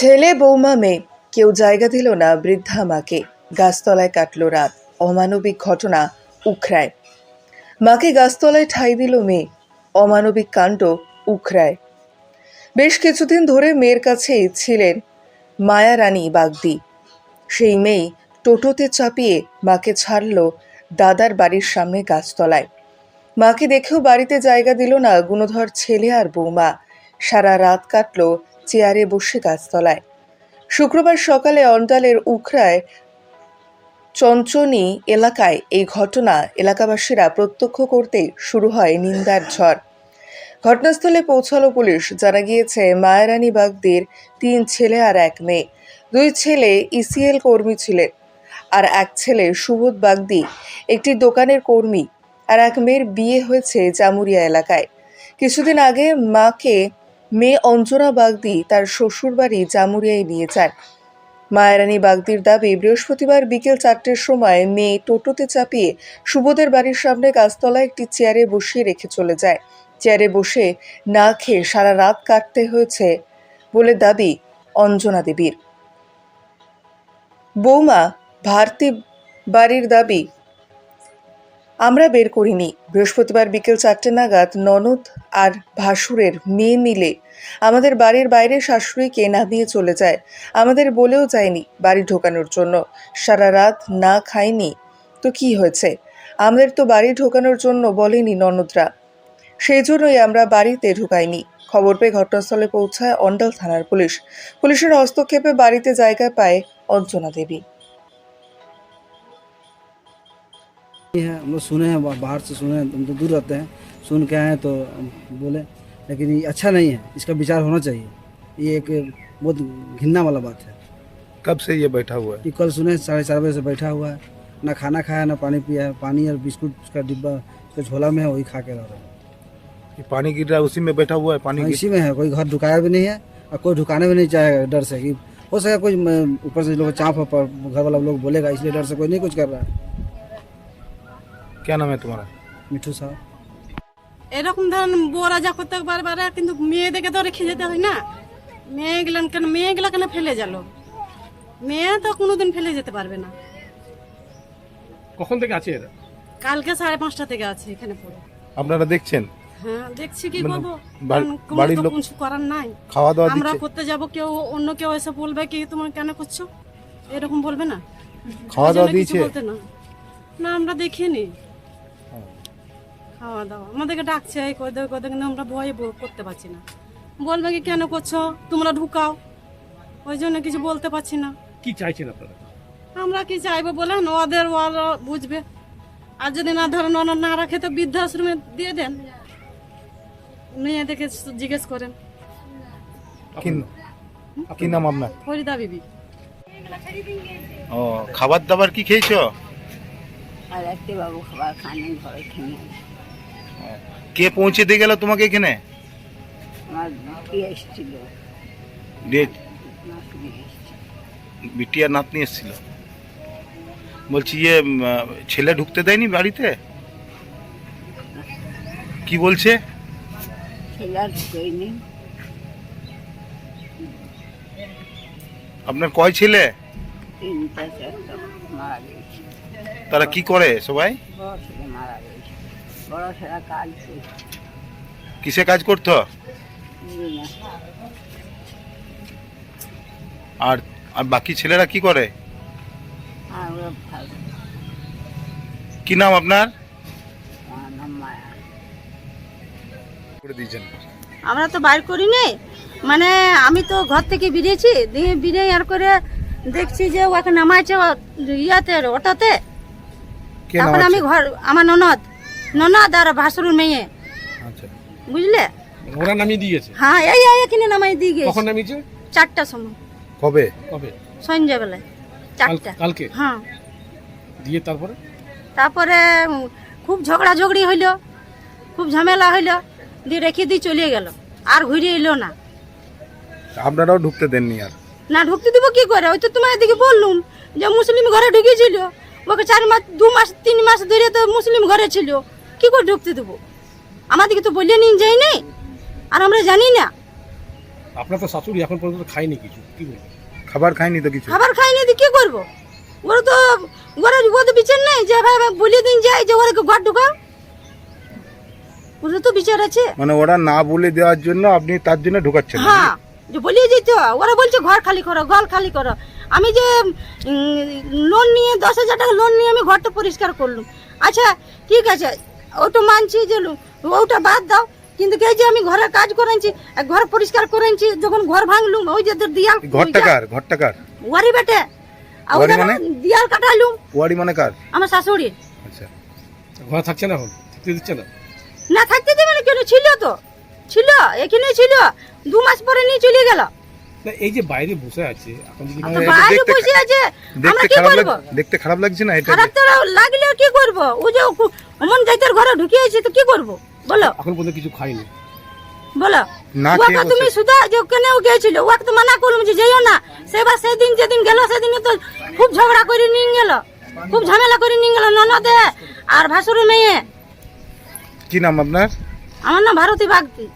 ছেলে বৌমা মেয়ে, কেউ জায়গা দিল না বৃদ্ধা মাকে। গাছতলায় কাটল রাত, অমানবিক ঘটনা উখরায় মাকে গাছতলায় ঠাই দিল মেয়ে, অমানবিক কাণ্ড উখরায় বেশ কিছুদিন ধরে মেয়ের কাছেই ছিলেন মায়া রানী বাগদি। সেই মেয়ে টোটোতে চাপিয়ে মাকে ছাড়ল দাদার বাড়ির সামনে গাছতলায়। মাকে দেখেও বাড়িতে জায়গা দিল না গুণধর ছেলে আর বৌমা। সারা রাত কাটলো চেয়ারে বসে গাছতলায়। শুক্রবার সকালে অন্ডালের উখরায় চঞ্চনি এলাকায় এই ঘটনা এলাকাবাসীরা প্রত্যক্ষ করতেই শুরু হয় নিন্দার ঝড়। ঘটনাস্থলে পৌঁছালো পুলিশ। জানা গিয়েছে, মায়ারানী বাগদের তিন ছেলে আর এক মেয়ে। দুই ছেলে ইসিএল কর্মী ছিলেন আর এক ছেলে সুবোধ বাগদি, একটি দোকানের কর্মী আর এক মেয়ের বিয়ে হয়েছে জামুরিয়া এলাকায়। কিছুদিন আগে মাকে মেয়ে অঞ্জনা বাগদি তার শ্বশুরবাড়ি জামুরিয়ায় নিয়ে যান মায়ারানী বাগদির দাবি, বৃহস্পতিবার বিকেল চারটের সময় মেয়ে টোটোতে চাপিয়ে সুবোধের বাড়ির সামনে গাছতলায় একটি চেয়ারে বসিয়ে রেখে চলে যায়। চেয়ারে বসে না খেয়ে সারা রাত কাটতে হয়েছে বলে দাবি অঞ্জনা দেবীর। বৌমা, ভারতী বাড়ির দাবি আমরা বের করিনি। বৃহস্পতিবার বিকেল চারটে নাগাদ ননদ আর ভাসুরের মেয়ে মিলে আমাদের বাড়ির বাইরে শাশুড়িকে নামিয়ে চলে যায়। আমাদের বলেও যায়নি বাড়ি ঢোকানোর জন্য। সারা রাত না খাইনি তো কি হয়েছে? আমাদের তো বাড়ি ঢোকানোর জন্য বলেনি ননদরা। সেই জন্যই আমরা বাড়িতে ঢুকাইনি। খবর পেয়ে ঘটনাস্থলে পৌঁছায় অন্ডাল থানার পুলিশ। পুলিশের হস্তক্ষেপে বাড়িতে জায়গা পায় অঞ্জনা দেবী। है हम लोग सुने हैं बाहर से सुने हैं हम तो दूर रहते हैं। सुन के आए तो बोले लेकिन ये अच्छा नहीं है इसका विचार होना चाहिए। ये एक बहुत घिनना वाला बात है। कब से ये बैठा हुआ है? कि कल सुने साढ़े चार बजे से बैठा हुआ है। ना खाना खाया ना पानी पिया है। पानी और बिस्कुट का डिब्बा उसका झोला में है वही खा के रह रहा है। ये पानी गिर रहा है उसी में बैठा हुआ है पानी हाँ, इसी में है कोई घर ढुकाया भी नहीं है और कोई ढुकाने भी नहीं चाहेगा डर से कि हो सके कोई ऊपर से लोग चाँप घर वाला लोग बोलेगा इसलिए डर से कोई नहीं कुछ कर रहा है। क्या नाम है तुम्हारा मिठू साहब এরকম ধরেন বোরা যা করতে পারে পারে কিন্তু মেয়েদেরকে তো রেখে যেতে হয় না মেয়েগুলো কেন মেয়েগুলো কেন ফেলে গেল মেয়ে তো কোনোদিন ফেলে যেতে পারবে না কখন থেকে আছে এরা কালকে সাড়ে পাঁচটা থেকে আছে এখানে পড়ে আপনারা দেখছেন হ্যাঁ দেখছি কি মানে করবো বাড়ি- কারণ কোনো বাড়ির তো লোক- কিছু করার নাই খাওয়া দাওয়া আমরা দিচ্ছে করতে যাব কেউ অন্য কেউ এসে বলবে কি তোমার কেন করছো এরকম বলবে না খাওয়া ওই দাওয়া জন্য কিছু দিয়েছে বলতে না না আমরা দেখিনি খাওয়া দাওয়া। আমাদেরকে ডাকছে এই করে দেবে করে কিন্তু আমরা ভয়ে ব- করতে পারছি না। বলবে কি কেন করছ? তোমরা ঢুকাও। ওই জন্য কিছু বলতে পারছি না। কি চাইছেন আপনারা? আমরা কি চাইব বলেন? ওদের ওরা বুঝবে। আর যদি না ধরেন ওনার না রাখে তো বৃদ্ধাশ্রমে দিয়ে দেন। মেয়েদেরকে জিজ্ঞেস করেন। কি নাম? আপনার? ফরিদা বিবি। ও খাবার দাবার কি খেয়েছো? আর রাখতে বাবু খাবার খানে ঘরে খেয়ে। কে পৌঁছে দিয়ে গেল তোমাকে এখানে? দিয়ে নাতনি এসেছিল। বলছি ইয়ে ছেলে ঢুকতে দেয়নি বাড়িতে? কি বলছে? আপনার কয় ছেলে? তারা কি করে সবাই? বড় ছেলে কাজ কিসে কাজ করতো? আর আর বাকি ছেলেরা কি করে? কি নাম আপনার? নাম করে দিয়েছেন। আমরা তো বাইর করি নাই মানে আমি তো ঘর থেকে বেরিয়েছি দিয়ে বেরিয়ে আর করে দেখছি যে ওকে নামাইছে ইয়াতে অটোতে কে আমি ঘর আমার ননদ। ননদ আর ভাসুর মেয়ে। আচ্ছা। বুঝলে? ওরা নামিয়ে দিয়েছে হ্যাঁ এই এই এখানে নামাই দিয়ে গেছি। কখন নামিয়েছে? চারটার সময়। কবে? কবে? সন্ধ্যাবেলায়। চারটা। কালকে? হ্যাঁ। দিয়ে তারপরে? তারপরে খুব ঝগড়া ঝগড়ি হইল খুব ঝামেলা হইল দিয়ে রেখে দিয়ে চলে গেল। আর ঘুরে এলো না। আপনারাও ঢুকতে দেননি আর? না ঢুকতে দিব কি করে? ওই তো তোমার এদিকে বললুম যে মুসলিম ঘরে ঢুকেছিল। ওকে চার মাস দু মাস তিন মাস ধরে তো মুসলিম ঘরে ছিল। কি করে ঢুকতে দেবো? আমাদেরকে তো বলে নিন যাই নাই আর আমরা জানি না। আপনার তো শাশুড়ি এখন পর্যন্ত খায়নি কিছু কি বলবেন খাবার খায়নি তো কিছু? খাবার খাইনি তো কি করব? ওরা তো ওরা ও তো বিচার নেই যে ভাই বলিয়ে দিন যাই যে ওরা ঘর ঢুকাও। ওরা তো বিচার আছে। মানে ওরা না বলে দেওয়ার জন্য আপনি তার জন্য ঢুকাচ্ছেন হ্যাঁ যে বলিয়ে দিত। ওরা বলছে ঘর খালি করো ঘর খালি করো। আমি যে লোন নিয়ে দশ হাজার টাকা লোন নিয়ে আমি ঘরটা পরিষ্কার করলাম। আচ্ছা ঠিক আছে ওটা মানছি যে ওটা বাদ দাও। কিন্তু এই যে আমি ঘরের কাজ করেছি ঘর পরিষ্কার করেছি যখন ঘর ভাঙলুম ওই যে দিয়াল ঘরটা কার? ঘরটা কার? ওয়ারি বেটে। ওয়ারি মানে? দিয়াল কাটালুম ওয়ারি মানে কার? আমার শাশুড়ি। আচ্ছা। ঘরে থাকছে না এখন? থাকতে দিচ্ছে না? না থাকতে দেবে না কেন? ছিল তো। ছিল এখানে ছিল। দু মাস পরে নিয়ে চলে গেল। না এই যে বাইরে বসে আছে এখন যদি বাইরে দেখতে- বসে আছে আমরা কি করব? দেখতে খারাপ লাগছে না এটা? খারাপ তো লাগলে কি করব? ও যে অমন যাইতের ঘরে ঢুকিয়েছে তো কি করব? বলো। এখন পর্যন্ত কিছু খায়নি বলো। না ওকে তুমি সুধা যে ওখানে ও গেছিল ওকে তো মানা করলাম যে যেও না। সেবার সেদিন যেদিন গেল সেদিন তো খুব ঝগড়া করে নিয়ে গেল। খুব ঝামেলা করে নিয়ে গেল ননদে আর ভাসুর মেয়ে। কি নাম আপনার? আমার নাম ভারতী বাগদি।